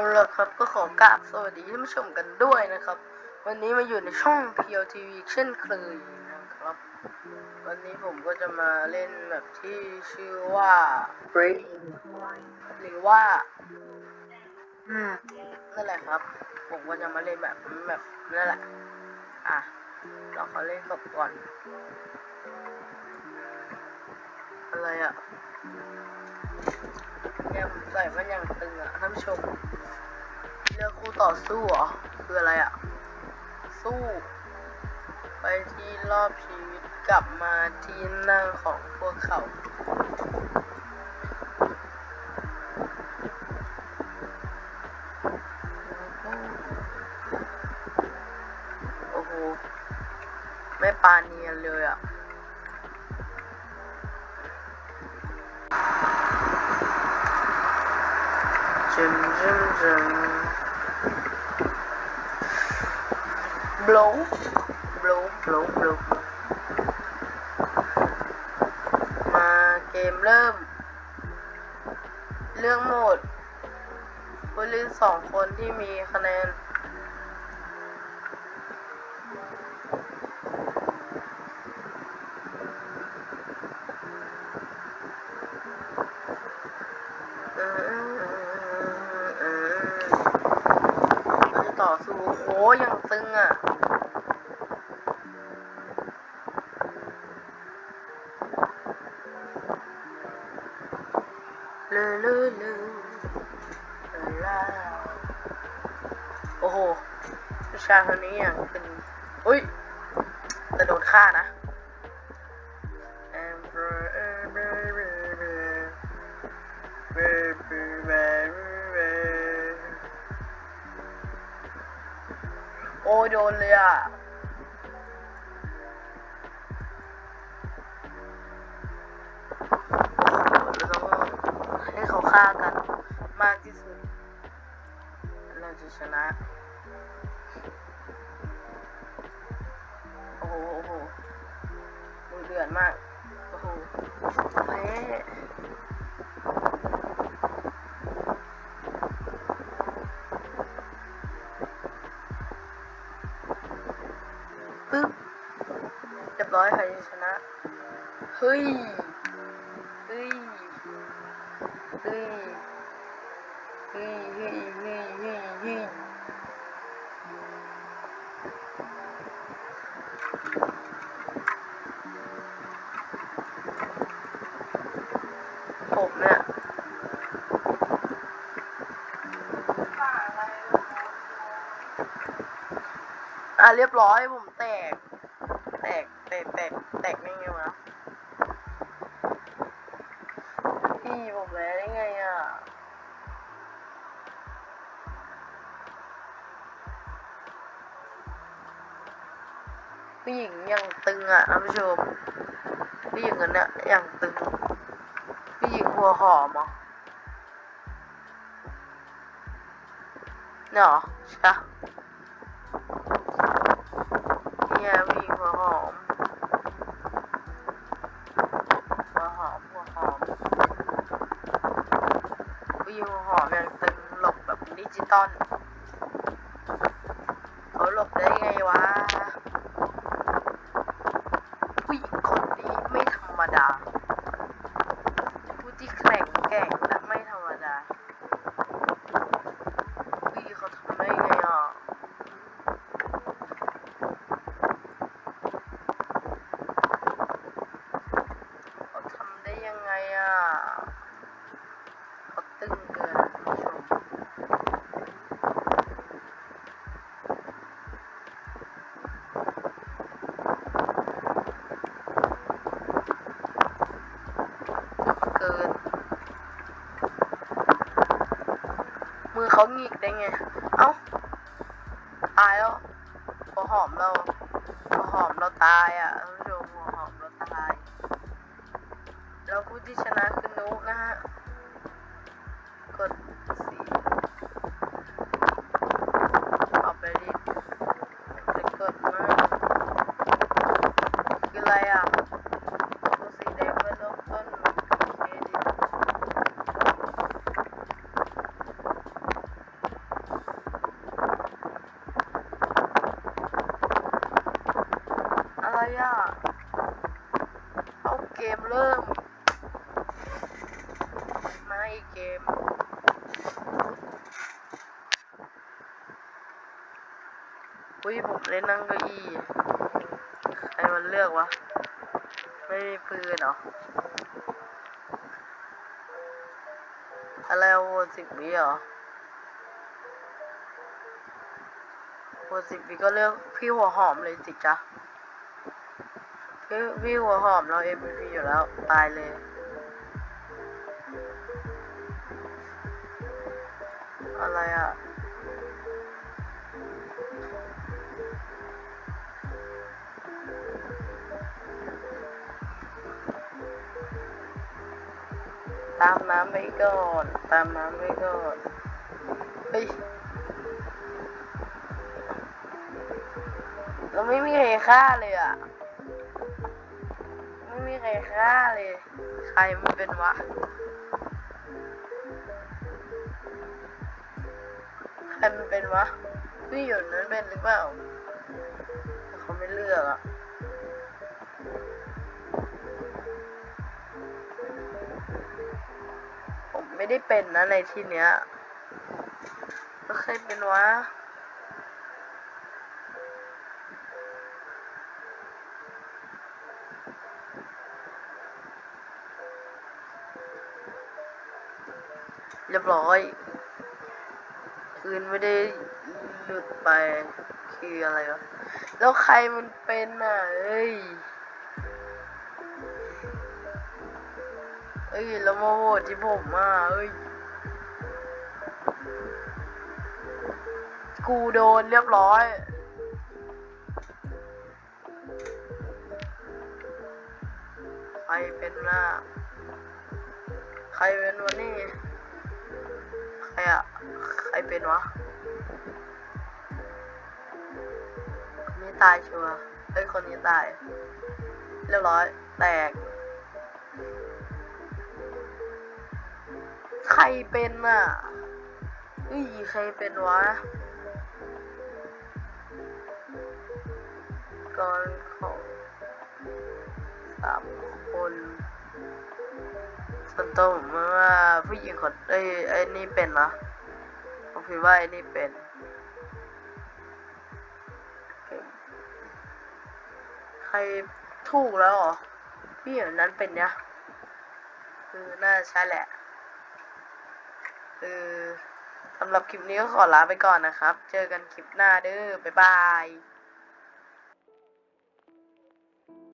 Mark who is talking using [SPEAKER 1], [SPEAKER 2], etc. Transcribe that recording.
[SPEAKER 1] เอาละครับก็ขอกราบสวัสดีท่านผู้ชมกันด้วยนะครับ วันนี้มาอยู่ในช่อง PLTV เช่นเคยนะครับ วันนี้ผมก็จะมาเล่นแบบที่ชื่อว่า Break หรือว่าอืมนั่นแหละครับ ผมก็จะมาเล่นแบบแบบนั่นแหละ อะเราขอเล่นจบก่อน อะไรอะเนี่ยผมใส่มันยังตึงอะท่านผู้ชม ลือกคู่ต่อสู้เหรอ คืออะไรอะสู้ ไปที่รอบชีวิตกลับมาที่นั่งของพวกเขา โอ้โห ไม่ปาเนียนเลยอะจึมจึมจึม บลูบลงบลงบลงมาเกมเริ่ม เรื่องโหมดผู้เล่นสองคนที่มีคะแน ต่อสู้โอ้ยังตึงอะลือลือลือลาโอ้โหชาคนนี้อย่างเป็นอุ้ยจะโดนฆ่านะ อ้ยโดนเลยอะเราต้องให้เขาฆ่ากันมากที่สุด เราจะชนะ โอ้โหโอ้โหดูเดือดมาก ปึ๊บเรียบร้อยใครชนะ เฮ้ย อะเรียบร้อยผมแตก แตกแตกแตกแตกได้ไงวะพี่ผมแพ้ได้ไงอะผู้หญิงยังตึงอะท่านผู้ชมผู้หญิงคนนี้ยยังตึงผู้หญิงหัวหอมอเนี่ยเหรอใช่ปะเนี่ยผู้หญิงหัวหอม หัวหอมหัวหอมผู้หญิงหัวหอมยังตึงหลบแบบดิจิตอลเขา หลบได้ไงวะ ผู้หญิงคนนี้ไม่ธรรมดา ผู้ที่แข็งแกร่งและไม่ธรรมดาผู้หญิงเขาทำได้ไงอะ เขาทำได้ยังไงอะเขาตึงเกินคุณผู้ชมเกิน มือ เขาหงิกได้ไง เอ้า ตายแล้วหัวหอมเราหัวหอมเราตายอะท่านผู้ชมหัวหอมเราตายแล้วผู้ที่ชนะคือนุนะฮะ กดสีเอาไปดิจะกดมาก ไรอะ เอาเกมเริ่มไม่เกม อุ้ยผมเล่นนั่งเก้าอี้ใครมันเลือกวะ ไม่มีปืนเหรอ อะไรวนสิบวิเหรอวนสิบวิก็เลือกพี่หัวหอมเลยสิจ๊ะ พี่พี่หัวหอมเรา MVP อยู่แล้ว ตายเลย อะไรอะตามน้ำไปก่อน ตามน้ำไปก่อนเฮ้ยเราไม่มีใครฆ่าเลยอะ มีใครฆ่าเลย ใครมันเป็นวะ ใครมันเป็นวะพี่หยดนั้นเป็นหรือเปล่า เขาไม่เลือกอะผมไม่ได้เป็นนะในที่เนี้ยก็เคยเป็นวะ เรียบร้อย คืนไม่ได้หลุดไปคืออะไรวะ แล้วใครมันเป็นอะ เอ้ย เอ้ย แล้วมาโหวตที่ผมอะ เอ้ย กูโดนเรียบร้อยใครเป็นหน้า ใครเป็นวะนี่ ใครอะใครเป็นวะ คนนี้ตายชัวร์เอ้ย คนนี้ตาย เรียบร้อย แตก ใครเป็นอะอ้ย ใครเป็นวะก่อนของสาม ส่วนตัวผมว่าผู้หญิงคนเอ้ไอ้นี่เป็นนะผมคิดว่าไอ้นี่เป็นใครถูกแล้วเหรอพี่อย่างนั้นเป็นเนี่ยคือน่าใช่แหละคือสำหรับคลิปนี้ก็ขอลาไปก่อนนะครับ เจอกันคลิปหน้าเด้อบ๊ายบาย